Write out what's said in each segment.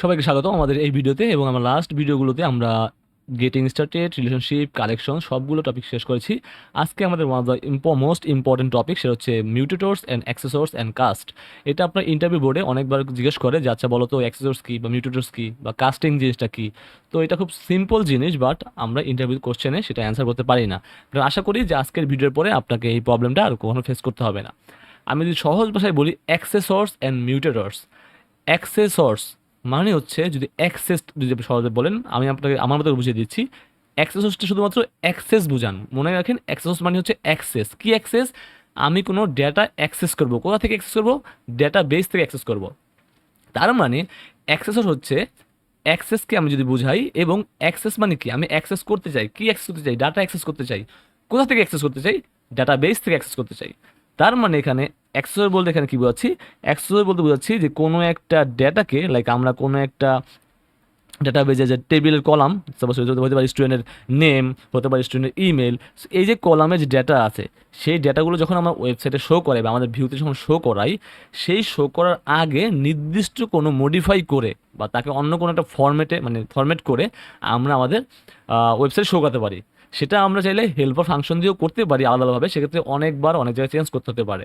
সবাইকে স্বাগত আমাদের এই ভিডিওতে এবং আমার লাস্ট ভিডিওগুলোতে আমরা গেটিং স্টার্টেড রিলেশনশিপ কালেকশন সবগুলো টপিক শেষ করেছি। আজকে আমাদের one of the most important topic সেটা হচ্ছে mutators and accessors and cast এটা আপনার ইন্টারভিউ বোর্ডে অনেকবার জিজ্ঞেস করে যে আচ্ছা বলো তো অ্যাক্সেসর্স কী বা মিউটেটর্স কী বা কাস্টিং জিনিসটা কী? তো এটা খুব সিম্পল জিনিস বাট আমরা ইন্টারভিউ কোশ্চেনে সেটা অ্যান্সার করতে পারি না। আশা করি যে আজকের ভিডিওর পরে আপনাকে এই প্রবলেমটা আর কখনো ফেস করতে হবে না। আমি যদি সহজ ভাষায় বলি অ্যাক্সেসর্স অ্যান্ড মিউটেটর্স অ্যাক্সেসর্স মানে হচ্ছে যদি অ্যাক্সেস যদি সহজে বলেন, আমি আপনাকে, আমার মতো বুঝিয়ে দিচ্ছি অ্যাক্সেস হচ্ছে শুধুমাত্র অ্যাক্সেস বুঝান। মনে রাখেন অ্যাক্সেস মানে হচ্ছে অ্যাক্সেস কি অ্যাক্সেস আমি কোনো ডেটা অ্যাক্সেস করব। কোথা থেকে অ্যাক্সেস করব? ডেটা বেস থেকে অ্যাক্সেস করব। তার মানে অ্যাক্সেসর হচ্ছে অ্যাক্সেসকে আমি যদি বুঝাই, এবং অ্যাক্সেস মানে কি? আমি অ্যাক্সেস করতে চাই। কি অ্যাক্সেস করতে চাই? ডাটা অ্যাক্সেস করতে চাই। কোথা থেকে অ্যাক্সেস করতে চাই? ডাটা বেস থেকে অ্যাক্সেস করতে চাই। তার মানে এখানে অ্যাক্সেসর বলতে এখানে কী বোঝাচ্ছি? অ্যাক্সেসর বলতে বোঝাচ্ছি যে কোনো একটা ডেটাকে লাইক আমরা কোনো একটা ডাটাবেজে যে টেবিলের কলাম সাপোজ হতে পারে স্টুডেন্টের নেম হতে পারে স্টুডেন্টের ইমেল এই যে কলামে যে ডেটা আছে, সেই ডেটাগুলো যখন আমরা ওয়েবসাইটে শো করে বা আমাদের ভিউতে যখন শো করাই, সেই শো করার আগে নির্দিষ্ট কোনো মডিফাই করে বা তাকে অন্য কোনো একটা ফরম্যাটে মানে ফরম্যাট করে আমরা আমাদের ওয়েবসাইট শো করতে পারি। সেটা আমরা চাইলে হেল্পার ফাংশন দিয়েও করতে পারি আলাদা আলাদাভাবে, সেক্ষেত্রে অনেকবার অনেক জায়গায় চেঞ্জ করতে হতে পারে।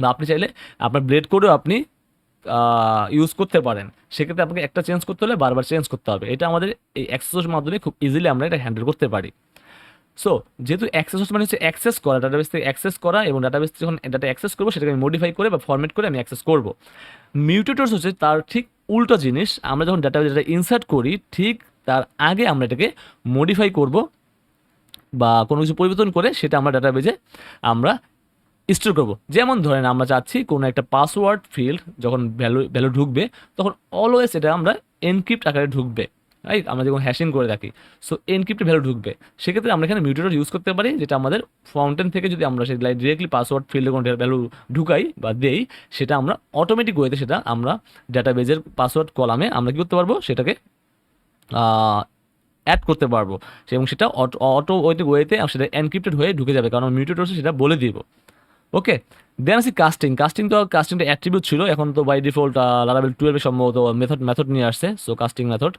বা আপনি চাইলে আপনার ব্লেড করেও আপনি ইউজ করতে পারেন। সেক্ষেত্রে আপনাকে একটা চেঞ্জ করতে হলে বারবার চেঞ্জ করতে হবে। এটা আমাদের এই অ্যাক্সেসের মাধ্যমে খুব ইজিলি আমরা এটা হ্যান্ডেল করতে পারি। সো যেহেতু অ্যাক্সেস মানে হচ্ছে অ্যাক্সেস করা ডাটাবেস থেকে অ্যাক্সেস করা এবং ডাটাবেস থেকে যখন ডাটা অ্যাক্সেস করব, সেটাকে আমি মডিফাই করে বা ফরম্যাট করে আমি অ্যাক্সেস করব। মিউটেটর্স হচ্ছে তার ঠিক উল্টো জিনিস। আমরা যখন ডাটাবেস ডাটা ইনসার্ট করি, ঠিক তার আগে আমরা এটাকে মডিফাই করব বা কোনো কিছু পরিবর্তন করে সেটা আমরা ডাটাবেজে আমরা স্টোর করব। যেমন ধরেন আমরা চাচ্ছি কোনো একটা পাসওয়ার্ড ফিল্ড যখন ভ্যালু ভ্যালু ঢুকবে, তখন অলওয়েজ এটা আমরা এনক্রিপ্ট আকারে ঢুকবে রাইট আমরা যখন হ্যাশিং করে থাকি সো এনক্রিপ্ট ভ্যালু ঢুকবে। সেক্ষেত্রে আমরা এখানে মিউটেটর ইউজ করতে পারি, যেটা আমাদের ফাউন্টেন থেকে যদি আমরা সেটা ডিরেক্টলি পাসওয়ার্ড ফিল্ডে কোনো ভ্যালু ঢুকাই বা দেই, সেটা আমরা অটোমেটিক ওয়েতে সেটা আমরা ডাটাবেজের পাসওয়ার্ড কলামে আমরা কী করতে পারব? সেটাকে অ্যাড করতে পারব। এবং সেটা অটো অটো ওয়েতে সেটা এনক্রিপ্টেড হয়ে ঢুকে যাবে। কারণ মিউটেটর সেটা বলে দিব। ওকে দেন আসি কাস্টিং কাস্টিং তো কাস্টিংটা অ্যাট্রিবিউট ছিল। এখন তো বাই ডিফল্ট লারাবেল টুয়েলভে সম্ভবত মেথড মেথড নিয়ে আসছে। সো কাস্টিং মেথড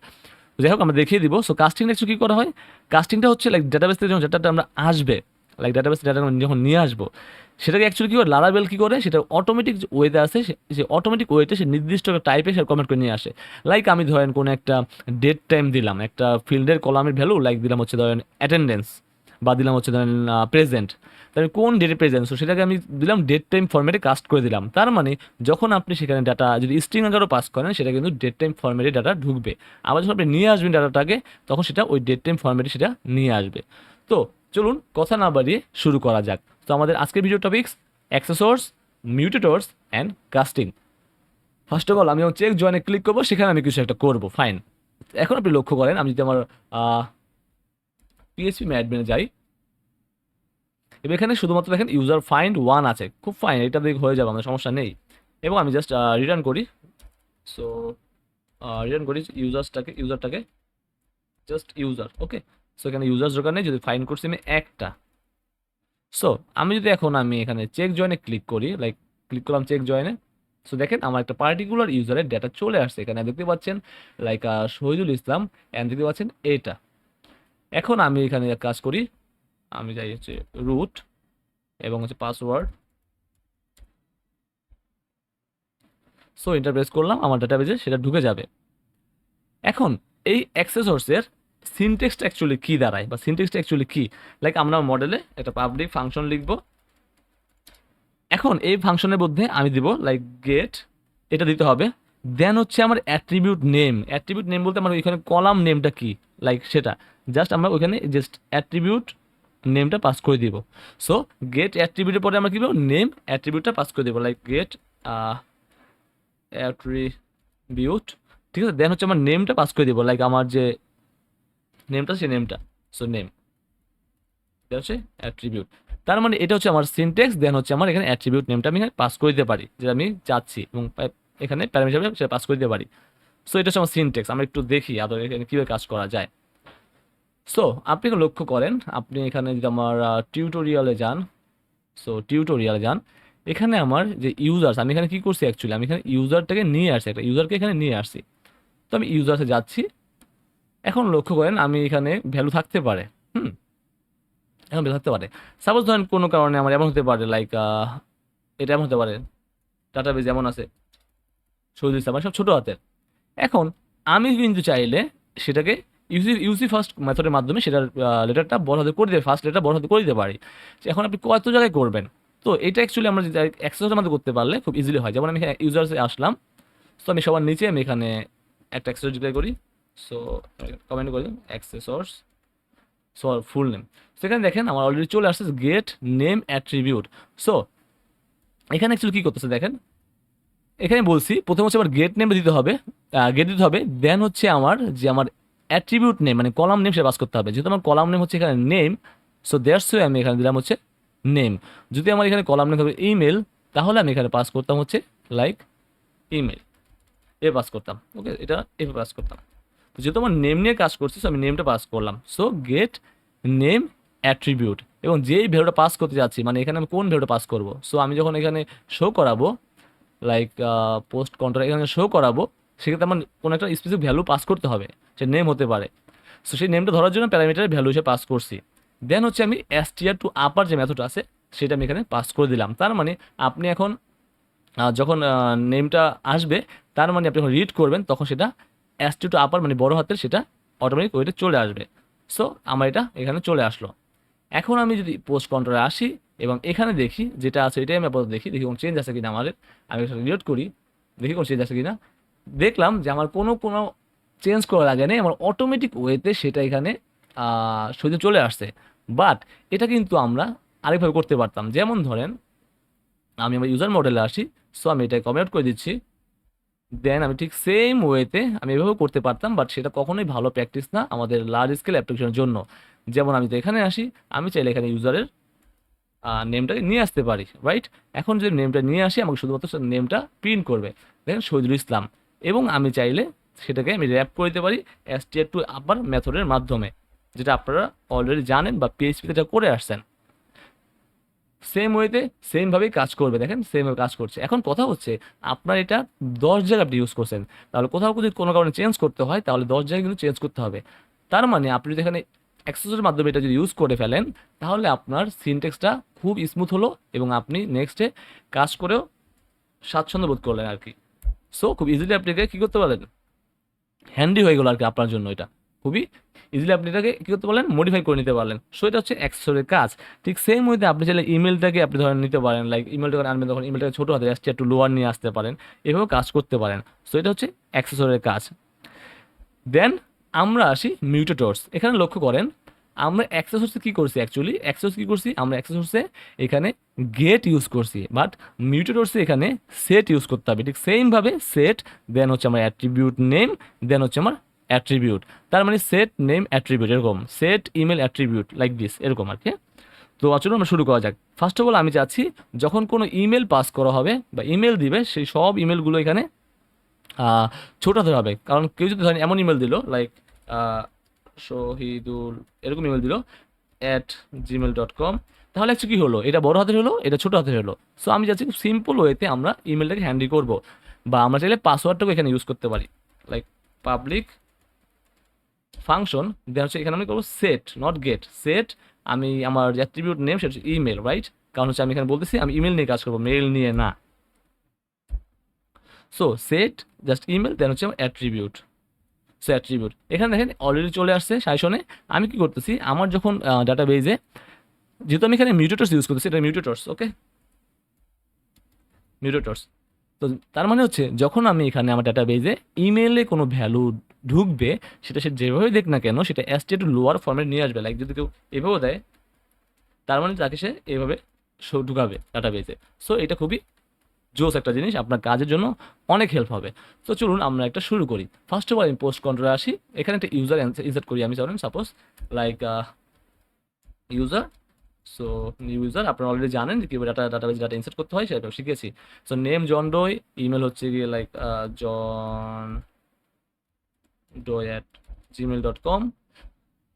যাই হোক, আমরা দেখিয়ে দিব। সো কাস্টিংটা একটু কী করা হয়? কাস্টিংটা হচ্ছে লাইক ডাটাবেস থেকে যখন ডাটাটা আমরা আসবে লাইক ডাটাবেস ডাটা যখন নিয়ে আসব সেটাকে অ্যাকচুয়ালি কী করে লারাবেল কী করে, সেটা অটোমেটিক ওয়েতে আসে, সে অটোমেটিক ওয়েতে সে নির্দিষ্ট একটা টাইপে সে কমেন্ট করে নিয়ে আসে। লাইক আমি ধরেন কোনো একটা ডেট টাইম দিলাম, একটা ফিল্ডের কলামের ভ্যালু লাইক দিলাম হচ্ছে ধরেন অ্যাটেন্ডেন্স বা দিলাম হচ্ছে ধরেন প্রেজেন্ট তাহলে কোন ডেটে প্রেজেন্ট সো সেটাকে আমি দিলাম ডেট টাইম ফর্মেটে কাস্ট করে দিলাম। তার মানে যখন আপনি সেখানে ডাটা যদি স্ট্রিং আকারও পাস করেন, সেটা কিন্তু ডেট টাইম ফর্মেটে ডাটা ঢুকবে। আবার যখন আপনি নিয়ে আসবেন ডাটাটাকে তখন সেটা ওই ডেট টাইম ফর্মেটে সেটা নিয়ে আসবে। তো চলুন কথা না বাড়িয়ে শুরু করা যাক। তো আমাদের আজকের video topics accessors mutators and casting first of all আমি চেক জয়েনে ক্লিক করব, সেখানে আমি কিছু একটা করব ফাইন এখন আপনি লক্ষ্য করেন, আমি যদি আমার পিএসপি ম্যাডমিনে যাই, এবার এখানে শুধুমাত্র দেখেন ইউজার ফাইন্ড ওয়ান আছে। খুব ফাইন এটা দিকে হয়ে যাবে, আমাদের সমস্যা নেই। এবং আমি জাস্ট রিটার্ন করি। সো রিটার্ন করি ইউজার্সটাকে ইউজারটাকে জাস্ট ইউজার ওকে সো এখানে ইউজার্স দরকার নেই, যদি ফাইন করছি আমি একটা। সো আমি যদি এখন আমি এখানে চেক জয়েনে ক্লিক করি লাইক ক্লিক করলাম চেক জয়েনে সো দেখেন আমার একটা পার্টিকুলার ইউজারের ডেটা চলে আসছে। এখানে দেখতে পাচ্ছেন লাইক শহীদুল ইসলাম অ্যান্ড দেখতে পাচ্ছেন এটা। এখন আমি এখানে কাজ করি, আমি যাই হচ্ছে রুট এবং হচ্ছে পাসওয়ার্ড সো ইন্টারপ্রেস করলাম, আমার ডাটাবেজে সেটা ঢুকে যাবে। এখন এই অ্যাক্সেসর্সের সিনটেক্সটা অ্যাকচুয়ালি কী দাঁড়ায় বা সিনটেক্সটা অ্যাকচুয়ালি কী? লাইক আমরা মডেলে একটা পাবলিক ফাংশন লিখব। এখন এই ফাংশনের মধ্যে আমি দিব লাইক গেট এটা দিতে হবে। দেন হচ্ছে আমার অ্যাট্রিবিউট নেম অ্যাট্রিবিউট নেম বলতে আমার ওইখানে কলাম নেমটা কি? লাইক সেটা। জাস্ট আমরা ওইখানে জাস্ট অ্যাট্রিবিউট নেমটা পাস করে দিব। সো গেট অ্যাট্রিবিউটের পরে আমরা কী করব? নেম অ্যাট্রিবিউটটা পাস করে দেবো। লাইক গেট অ্যাট্রিবিউট ঠিক আছে? দেন হচ্ছে আমার নেমটা পাস করে দিব। লাইক আমার যে নেমটা সেই নেমটা। সো নেম এটা হচ্ছে অ্যাট্রিবিউট তার মানে এটা হচ্ছে আমার সিনটেক্স দেন হচ্ছে আমার এখানে অ্যাট্রিবিউট নেমটা আমি পাস করে দিতে পারি, যেটা আমি চাচ্ছি এবং এখানে প্যারামিটার হিসাবে সেটা পাস করে দিতে পারি। সো এটা হচ্ছে আমার সিনটেক্স আমরা একটু দেখি আদৌ এখানে কীভাবে কাজ করা যায়। সো আপনি লক্ষ্য করেন, আপনি এখানে যদি আমার টিউটোরিয়ালে যান সো টিউটোরিয়ালে যান, এখানে আমার যে ইউজার্স আমি এখানে কী করছি অ্যাকচুয়ালি আমি এখানে ইউজারটাকে নিয়ে আসছি, একটা ইউজারকে এখানে নিয়ে আসছি। তো আমি ইউজার্সে যাচ্ছি এখন লক্ষ্য করেন আমি এখানে ভ্যালু থাকতে পারে, হুম? এখন ভ্যালু থাকতে পারে। সাপোজ ধরেন কোনো কারণে আমার এমন হতে পারে লাইক এটা এমন হতে পারে টাটা ডাটাবেজ এমন আছে ইসলাম মানে সব ছোটো হাতের। এখন আমি কিন্তু চাইলে সেটাকে ইউসি ইউসি ফার্স্ট মেথডের মাধ্যমে সেটার লেটারটা বড় হাতে করে দিতে ফার্স্ট লেটার বড় হাতে করে দিতে পারি। এখন আপনি কত জায়গায় করবেন? তো এটা অ্যাকচুয়ালি আমরা অ্যাক্সেসের মধ্যে করতে পারলে খুব ইজিলি হয়। যেমন আমি ইউজার্সে আসলাম, তো আমি সবার নিচে আমি এখানে একটা অ্যাক্সেস ডিপ্লাই করি। সো কমেন্ট করি অ্যাক্সেসর্স সো ফুল নেম সেখানে দেখেন আমার অলরেডি চলে আসছে গেট নেম অ্যাট্রিবিউট সো এখানে অ্যাকচুয়ালি কী করতেছে দেখেন? এখানে বলছি, প্রথম হচ্ছে আমার গেট নেম দিতে হবে গেট দিতে হবে দেন হচ্ছে আমার যে আমার অ্যাট্রিবিউট নেম মানে কলাম নেম সেটা পাস করতে হবে। যেহেতু আমার কলাম নেম হচ্ছে এখানে নেম সো দেড়শো আমি এখানে দিলাম হচ্ছে নেম যদি আমার এখানে কলাম নেম থাকবে ইমেল তাহলে আমি এখানে পাস করতাম হচ্ছে লাইক ইমেল এ পাস করতাম। ওকে এটা এ পাস করতাম। যেহেতু আমার নেম নিয়ে কাজ করছি আমি নেমটা পাস করলাম। সো গেট নেম অ্যাট্রিবিউট এবং যেই ভ্যালুটা পাস করতে যাচ্ছি মানে এখানে আমি কোন ভ্যালুটা পাস করব? সো আমি যখন এখানে শো করাবো লাইক পোস্ট কন্ট্রোল এখানে শো করাবো, সেক্ষেত্রে আমার কোনো একটা স্পেসিফিক ভ্যালু পাস করতে হবে সে নেম হতে পারে। সো সেই নেমটা ধরার জন্য প্যারামিটারের ভ্যালু হিসেবে পাস করছি। দেন হচ্ছে আমি এসটিআর টু আপার যে মেথড আছে, সেটা আমি এখানে পাস করে দিলাম। তার মানে আপনি এখন যখন নেমটা আসবে, তার মানে আপনি যখন রিড করবেন, তখন সেটা এসটি টু আপার মানে বড় হাতের, সেটা অটোমেটিক ওইটা চলে আসবে। সো আমার এটা এখানে চলে আসলো। এখন আমি যদি পোস্ট কন্ট্রোলে আসি এবং এখানে দেখি যেটা আছে, এটাই আমি আপাতত দেখি দেখি কোনো চেঞ্জ আছে কিনা আমাদের। আমি রিলোড করি, দেখি কোনো চেঞ্জ আছে কিনা। দেখলাম যে আমার কোনো কোনো চেঞ্জ করা লাগে নেই, আমার অটোমেটিক ওয়েতে সেটা এখানে সোজা চলে আসছে। বাট এটা কিন্তু আমরা আরেকভাবে করতে পারতাম। যেমন ধরেন, আমি আমার ইউজার মডেলে আসি সো আমি এটা কমেন্ট করে দিচ্ছি। দেন আমি ঠিক সেম ওয়েতে আমি এভাবেও করতে পারতাম বাট সেটা কখনোই ভালো প্র্যাকটিস না আমাদের লার্জ স্কেল অ্যাপ্লিকেশনের জন্য। যেমন আমি তো এখানে আসি, আমি চাইলে এখানে ইউজারের নেমটাকে নিয়ে আসতে পারি রাইট এখন যদি নেমটা নিয়ে আসি, আমাকে শুধুমাত্র নেমটা প্রিন্ট করবে দেখেন শহীদুল ইসলাম। এবং আমি চাইলে সেটাকে আমি র্যাপ করে দিতে পারি এস টি টু আপার মেথডের মাধ্যমে, যেটা আপনারা অলরেডি জানেন বা পিএইচপিতে এটা করে আসছেন। সেম ওয়েতে সেমভাবেই কাজ করবে, দেখেন সেমভাবে কাজ করছে। এখন কথা হচ্ছে, আপনার এটা দশ জায়গায় আপনি ইউজ করছেন। তাহলে কোথাও যদি কোনো কারণে চেঞ্জ করতে হয়, তাহলে দশ জায়গায় কিন্তু চেঞ্জ করতে হবে। তার মানে আপনি যদি এখানে অ্যাক্সেসের মাধ্যমে এটা যদি ইউজ করে ফেলেন, তাহলে আপনার সিনটেক্সটা খুব স্মুথ হলো এবং আপনি নেক্সটে কাজ করেও স্বাচ্ছন্দ্য বোধ করলেন আর কি। সো খুব ইজিলি আপনি কী করতে পারেন হ্যান্ডি হয়ে গেলো আর কি আপনার জন্য এটা। খুবই ইজিলি আপনি এটাকে কী করতে পারলেন? মডিফাই করে নিতে পারলেন। সো এটা হচ্ছে অ্যাক্সেসরের কাজ। ঠিক সেম ওয়েতে আপনি চাইলে ইমেলটাকে আপনি ধরেন নিতে পারেন লাইক ইমেলটা আনবেন তখন ইমেলটাকে ছোটো হাতে আসছে একটু লোয়ার নিয়ে আসতে পারেন। এভাবে কাজ করতে পারেন। সো এটা হচ্ছে অ্যাক্সেসরের কাজ। দেন আমরা আসি মিউটেটর্স এখানে লক্ষ্য করেন, আমরা অ্যাক্সেসোর্সে কী করছি অ্যাকচুয়ালি অ্যাক্সেস কী করছি? আমরা অ্যাক্সেসোর্সে এখানে গেট ইউজ করছি। বাট মিউটেটর্সে এখানে সেট ইউজ করতে হবে। ঠিক সেমভাবে সেট দেন হচ্ছে আমার অ্যাট্রিবিউট নেম দেন হচ্ছে আমার অ্যাট্রিবিউট। তার মানে সেট নেম অ্যাট্রিবিউট এরকম। Set email attribute like this এরকম আর কি। তো চলুন আমরা শুরু করা যাক। ফার্স্ট অফ অল আমি চাচ্ছি যখন কোনো ইমেল পাস করা হবে বা ইমেল দিবে সেই সব ইমেলগুলো এখানে আহ, ছোট হাতে হবে। কারণ কেউ যদি ধরেন এমন ইমেল দিল লাইক শহীদুল এরকম ইমেল দিল অ্যাট জিমেল ডট কম তাহলে অ্যাকচুয়ালি কী হলো? এটা বড় হাতের হলো এটা ছোটো হাতের হলো। সো আমি চাচ্ছি সিম্পল ওয়েতে আমরা ইমেলটাকে হ্যান্ডেল করব। বা আমরা চাইলে পাসওয়ার্ডটাকে এখানে ইউজ করতে পারি। লাইক পাবলিক ফাংশন দেন হচ্ছে এখানে আমি করব সেট নট গেট সেট আমি আমার যে অ্যাট্রিবিউট নেম সেটা হচ্ছে ইমেল রাইট কারণ হচ্ছে আমি এখানে বলতেছি, আমি ইমেল নিয়ে কাজ করব মেল নিয়ে না। So set just email then হচ্ছে আমার অ্যাট্রিবিউট সো অ্যাট্রিবিউট এখানে দেখেন অলরেডি চলে আসছে সাইশনে। আমি কি করতেছি, আমার যখন ডাটা বেজে যেহেতু আমি এখানে মিউটেটর্স ইউজ করতেছি, এটা মিউটেটর্স ওকে মিউটেটর্স তো তার মানে হচ্ছে, যখন আমি এখানে আমার ডাটা বেজে ইমেলে কোনো ভ্যালু ঢুকবে, সেটা সে যেভাবে দেখ না কেন, সেটা এস একটু লোয়ার ফর্মে নিয়ে আসবে। লাইক যদি কেউ এভাবেও দেয়, তার মানে তাকে সে এভাবে শো ঢুকাবে ডাটা বেজে সো এটা খুবই জোস একটা জিনিস, আপনার কাজের জন্য অনেক হেল্প হবে। তো চলুন আমরা একটা শুরু করি। ফার্স্ট অফ অল আমি পোস্ট কন্ট্রোলে আসি। এখানে একটা ইউজার ইনসার্ট করি আমি ধরেন suppose like user so user আপনারা অলরেডি জানেন যে কীভাবে ডাটা ডাটাবেজ ডাটা ইনসার্ট করতে হয় সেটা শিখেছি। So name John Doe email হচ্ছে গিয়ে like John Doe at Gmail dot com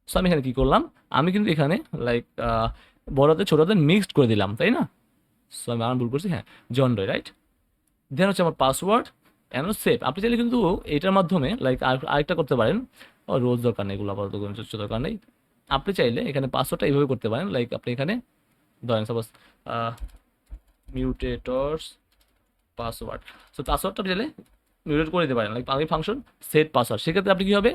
so আমি এখানে কী করলাম? আমি কিন্তু এখানে লাইক বড়দের, ছোটোদের মিক্সড করে দিলাম, তাই না? সো আমি আমার ভুল করছি হ্যাঁ জন ডোই রাইট দেন হচ্ছে আমার পাসওয়ার্ড এন সেভ আপনি চাইলে কিন্তু এটার মাধ্যমে লাইক আরেকটা করতে পারেন। রোজ দরকার নেই এগুলো, আপাতত দরকার নেই। আপনি চাইলে এখানে পাসওয়ার্ডটা এইভাবে করতে পারেন লাইক আপনি এখানে, ধরেন সাপোজ মিউটেটর্স পাসওয়ার্ড সো পাসওয়ার্ডটা আপনি চাইলে মিউটেট করে দিতে পারেন। লাইক আগে ফাংশন সেট পাসওয়ার্ড সেক্ষেত্রে আপনি কী হবে?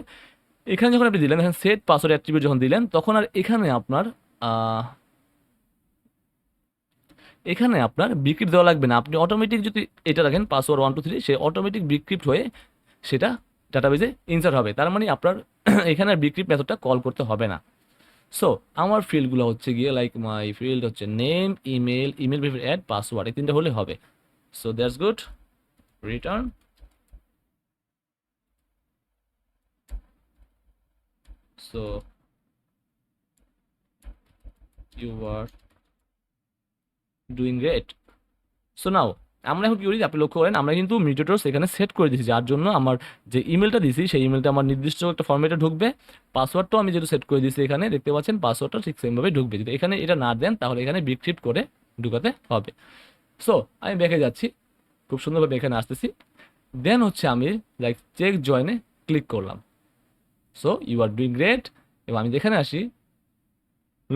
এখানে যখন আপনি দিলেন, এখানে সেট পাসওয়ার্ড অ্যাট্রিবিউট যখন দিলেন, তখন আর এখানে আপনার এখানে আপনার বিক্রিপ্ট দেওয়া লাগবে না। আপনি অটোমেটিক যদি এটা রাখেন password one two three say automatic bcrypt হয়ে সেটা ডাটাবেজে ইনসার্ট হবে। তার মানে আপনার এখানে আর বিক্রিপ্ট মেথডটা কল করতে হবে না। সো আমার ফিল্ডগুলো হচ্ছে গিয়ে লাইক মাই ফিল্ড হচ্ছে name email email add password এই তিনটা হলে হবে। So that's good return so, you are doing great. So now আমরা এখন কি করি? আপনি লক্ষ্য করেন, আমরা কিন্তু মিউটেটরস সেখানে সেট করে দিয়েছি, যার জন্য আমার যে ইমেলটা দিয়েছি, সেই ইমেলটা আমার নির্দিষ্ট একটা ফর্মেটে ঢুকবে। পাসওয়ার্ডটাও আমি যেটা সেট করে দিয়েছি এখানে, দেখতে পাচ্ছেন পাসওয়ার্ডটা ঠিক সেমভাবে ঢুকবে। যদি এখানে এটা না দেন, তাহলে এখানে বিক্রিপ্ট করে ঢুকাতে হবে। সো আমি দেখে যাচ্ছি, খুব সুন্দরভাবে এখানে আসতেছি। দেন হচ্ছে আমি লাইক চেক জয়েনে ক্লিক করলাম। So you are doing great এবং আমি যেখানে আসি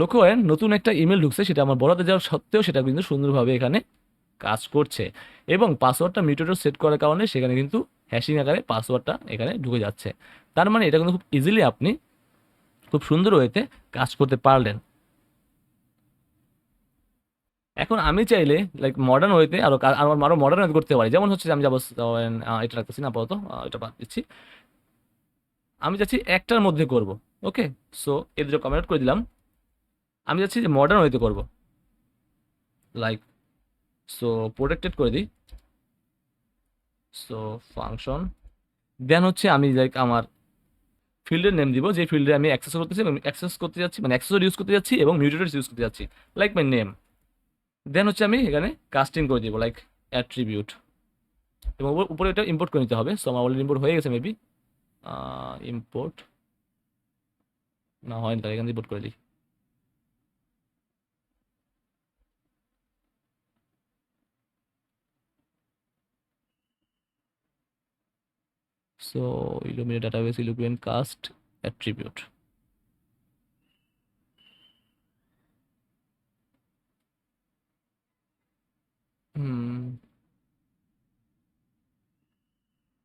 লক্ষ্য করেন নতুন একটা ইমেল ঢুকছে, সেটা আমার বড়তে যাওয়ার সত্ত্বেও সেটা কিন্তু সুন্দরভাবে এখানে কাজ করছে। এবং পাসওয়ার্ডটা মিউটেটর সেট করার কারণে সেখানে কিন্তু হ্যাশিং আকারে পাসওয়ার্ডটা এখানে ঢুকে যাচ্ছে। তার মানে এটা কিন্তু খুব ইজিলি আপনি খুব সুন্দর ওয়েতে কাজ করতে পারলেন। এখন আমি চাইলে লাইক মডার্ন ওয়েতে আরও আরও আরও মডার্ন করতে পারি। যেমন হচ্ছে আমি যাব এটা রাখতেছি না, আপাতত এটা বাদ দিচ্ছি। আমি চাচ্ছি একটার মধ্যে করব ওকে সো এর যে কমেন্ট করে দিলাম। আমি চাচ্ছি যে মডার্ন ওয়েতে করব। লাইক সো প্রোটেক্টেড করে দিই। সো ফাংশন দেন হচ্ছে আমি লাইক আমার ফিল্ডের নেম দিব, যে ফিল্ডে আমি অ্যাক্সেস করতেছি অ্যাক্সেস করতে যাচ্ছি মানে অ্যাক্সেসর ইউজ করতে যাচ্ছি এবং মিউটেটরস ইউজ করতে যাচ্ছি। লাইক মাই নেম দেন হচ্ছে আমি এখানে কাস্টিং করে দিব লাইক অ্যাট্রিবিউট এবং উপর- উপরে এটা ইম্পোর্ট করে নিতে হবে। সো আমার অলরেডি ইম্পোর্ট হয়ে গেছে মেবি ইম্পোর্ট না হয় এখান ইম্পোর্ট করে দিই। So Illuminate database Illuminate cast attribute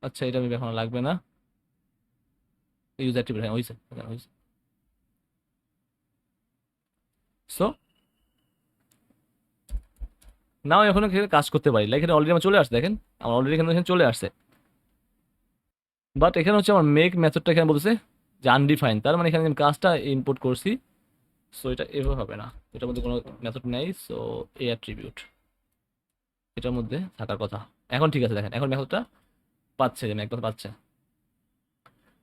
আচ্ছা এটা আমি এখন লাগবে না। ইউজ অ্যাট্রিবিউট হ্যাঁ হয়েছে হ্যাঁ, হয়েছে সো নাও এখন এখানে কাজ করতে পারি। লাইক এখানে অলরেডি আমার চলে আসছে দেখেন? আমার অলরেডি এখানে এখানে চলে আসছে। বাট এখানে হচ্ছে আমার মেক মেথডটা এখানে বলতেছে যে আনডিফাইন তার মানে এখানে আমি কাজটা ইম্পোর্ট করছি সো এটা এভাবে হবে না। এটার মধ্যে কোনো মেথড নেই সো এ অ্যাট্রিবিউট এটার মধ্যে থাকার কথা। এখন ঠিক আছে দেখেন এখন মেথডটা পাচ্ছে যে মেক পাচ্ছে।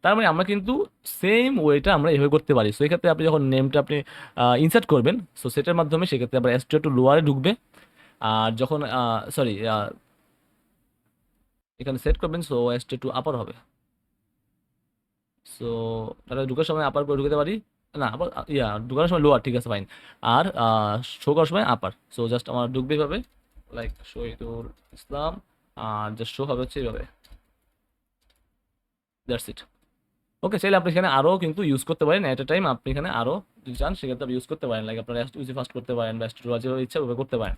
তার মানে আমরা কিন্তু সেম ওয়েটা আমরা এভাবে করতে পারি। সো এক্ষেত্রে আপনি যখন নেমটা আপনি ইনসার্ট করবেন সো সেটার মাধ্যমে সেক্ষেত্রে আবার এস টু লোয়ারে ঢুকবে। আর যখন সরি এখানে সেট করবেন সো এস টু আপার হবে। সো তাহলে ঢুকার সময় আপার করে ঢুকতে পারি। না আবার ইয়া, ঢুকানোর সময় লোয়ার ঠিক আছে ফাইন আর শো করার সময় আপার সো জাস্ট আমার ঢুকবে এইভাবে লাইক শহীদুল ইসলাম, আর জাস্ট শো হবে হচ্ছে এইভাবে দ্যাটস ইট ওকে চাইলে আপনি এখানে আরও কিন্তু ইউজ করতে পারেন এট এ টাইম আপনি এখানে আরও যদি চান, সেক্ষেত্রে আপনি ইউজ করতে পারেন। লাইক আপনার ইউজ ফাস্ট করতে পারেন বা যেভাবে ইচ্ছা ওভাবে করতে পারেন।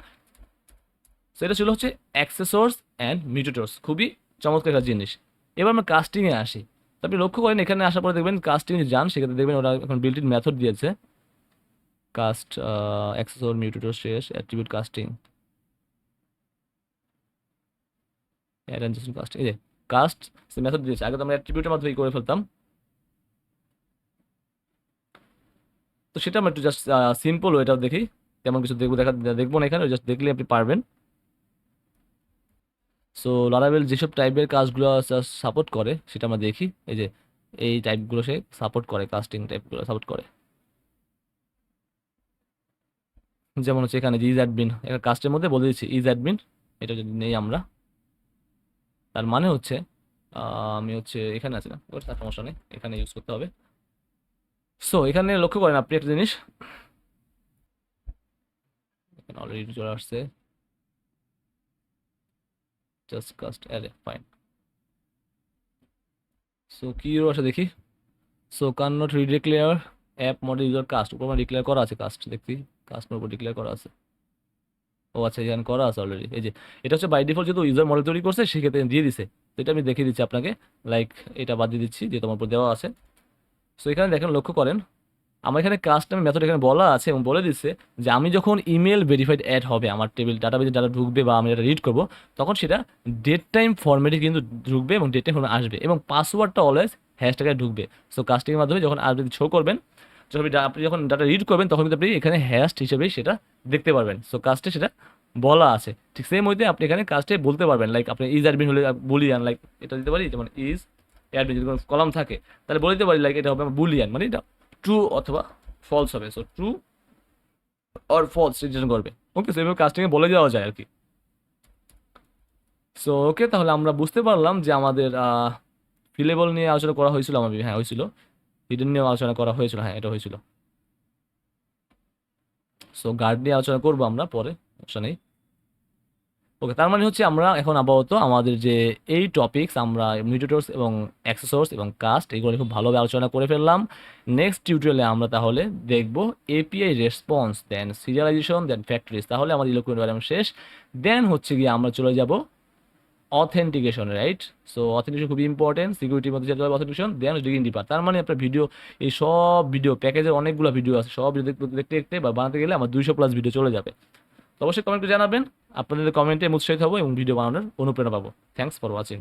সো এটা ছিল হচ্ছে অ্যাক্সেসর্স অ্যান্ড মিউটেটর্স খুবই চমৎকার একটা জিনিস। এবার আমরা কাস্টিংয়ে আসি। আপনি লক্ষ্য করেন, এখানে আসার পরে দেখবেন কাস্টিং যান, সেক্ষেত্রে দেখবেন ওরা এখন বিল্ট ইন মেথড দিয়েছে। কাস্ট অ্যাক্সেসর মিউটেটর শেষ অ্যাট্রিবিউট কাস্টিং কাস্ট এই যে কাস্ট সে মেথড দিয়েছে। আগে তো আমরা অ্যাট্রিবিউটের মাধ্যমে করে ফেলতাম। তো সেটা আমরা একটু জাস্ট সিম্পল ওয়েটা দেখি। তেমন কিছু দেখব, দেখা, দেখব না এখানে জাস্ট দেখলে আপনি পারবেন। সো লারাবেল যেসব টাইপের কাজগুলো সাপোর্ট করে, সেটা আমরা দেখি। এই যে, এই টাইপগুলো সে সাপোর্ট করে কাস্টিং টাইপগুলো সাপোর্ট করে। যেমন হচ্ছে এখানে যে ইজ অ্যাডমিন একটা কাস্টের মধ্যে বলে দিচ্ছি ইজ অ্যাডমিন এটা যদি নেই আমরা। তার মানে হচ্ছে আমি হচ্ছে এখানে আছি না সমস্যা নেই, এখানে ইউজ করতে হবে। সো এখানে লক্ষ্য করেন আপনি একটা জিনিস। অলরেডি চলে আসছে। Just cast array fine so কি আছে দেখি। So cannot redeclare app model user cast উপর ডিক্লেয়ার করা আছে কাস্ট দেখি কাস্টের উপর ডিক্লেয়ার করা আছে। ও আচ্ছা এখানে করা আছে অলরেডি এই যে, এটা হচ্ছে বাই ডিফল্ট যেহেতু ইউজার মডেল তৈরি করছে, সেক্ষেত্রে দিয়ে দিছে। তো এটা আমি দেখিয়ে দিচ্ছি আপনাকে। লাইক এটা বাদ দিয়ে দিচ্ছি যে তোমার উপর দেওয়া আছে। সো এখানে দেখেন, লক্ষ্য করেন, আমার এখানে কাস্টম মেথড এখানে বলা আছে এবং বলে দিচ্ছে যে আমি যখন ইমেল ভেরিফাইড অ্যাড হবে, আমার টেবিল ডাটাবেজে ডাটা ঢুকবে বা আমি এটা রিড করব, তখন সেটা ডেট টাইম ফরম্যাটে কিন্তু ঢুকবে এবং ডেট টাইম আসবে এবং পাসওয়ার্ডটা অলওয়েজ হ্যাশট্যাগে ঢুকবে। সো কাস্টিংয়ের মাধ্যমে যখন আপনি শো করবেন, যখন আপনি- যখন ডাটা রিড করবেন, তখন কিন্তু আপনি এখানে হ্যাস্ট হিসেবেই সেটা দেখতে পারবেন। সো কাস্টে সেটা বলা আছে। ঠিক সেম ওইতে আপনি এখানে কাস্টে বলতে পারবেন লাইক আপনি ইজ আর অ্যাডমিন হলে বুলিয়ান লাইক এটা দিতে পারি, যেমন ইজ অ্যাডমিন যদি কোনো কলাম থাকে, তাহলে বলে দিতে পারি লাইক এটা হবে আমার বুলিয়ান মানে এটা ট্রু অথবা ফলস হবে। So true or false return করবে। ওকে সো কাস্টিংয়ে বলে দেওয়া যায় আর কি সো ওকে তাহলে আমরা বুঝতে পারলাম যে আমাদের ফিলেবল নিয়ে আলোচনা করা হয়েছিল আমার হ্যাঁ হয়েছিল। হিডেন নিয়ে আলোচনা করা হয়েছিল। হ্যাঁ এটা হয়েছিল। সো গার্ড নিয়ে আলোচনা করব আমরা পরে, সমস্যা নেই। ওকে তার মানে হচ্ছে আমরা এখন আপাতত আমাদের যে এই টপিকস আমরা মিউটেটর্স এবং অ্যাক্সেসোর্স এবং কাস্ট এগুলো খুব ভালোভাবে আলোচনা করে ফেললাম। নেক্সট টিউটোরিয়ালে আমরা তাহলে দেখব API response then serialization then factories তাহলে আমাদের ইলেকট্রন এনভায়রনমেন্ট শেষ। দেন হচ্ছে গিয়ে আমরা চলে যাব অথেন্টিকেশন রাইট সো অথেন্টিকেশন খুবই ইম্পর্টেন্ট সিকিউরিটির মধ্যে যেতে হবে অথেন্টিকেশন দেন ডিগিং ডিপার তার মানে আপনার ভিডিও এই সব ভিডিও প্যাকেজের অনেকগুলো ভিডিও আছে, সব ভিডিও দেখতে দেখতে বা বানাতে গেলে আমার দুইশো প্লাস ভিডিও চলে যাবে। অবশ্যই কমেন্ট জানাবেন। আপনাদের কমেন্টে উৎসাহিত হব এবং ভিডিও বানানোর অনুপ্রেরণা পাবো। Thanks for watching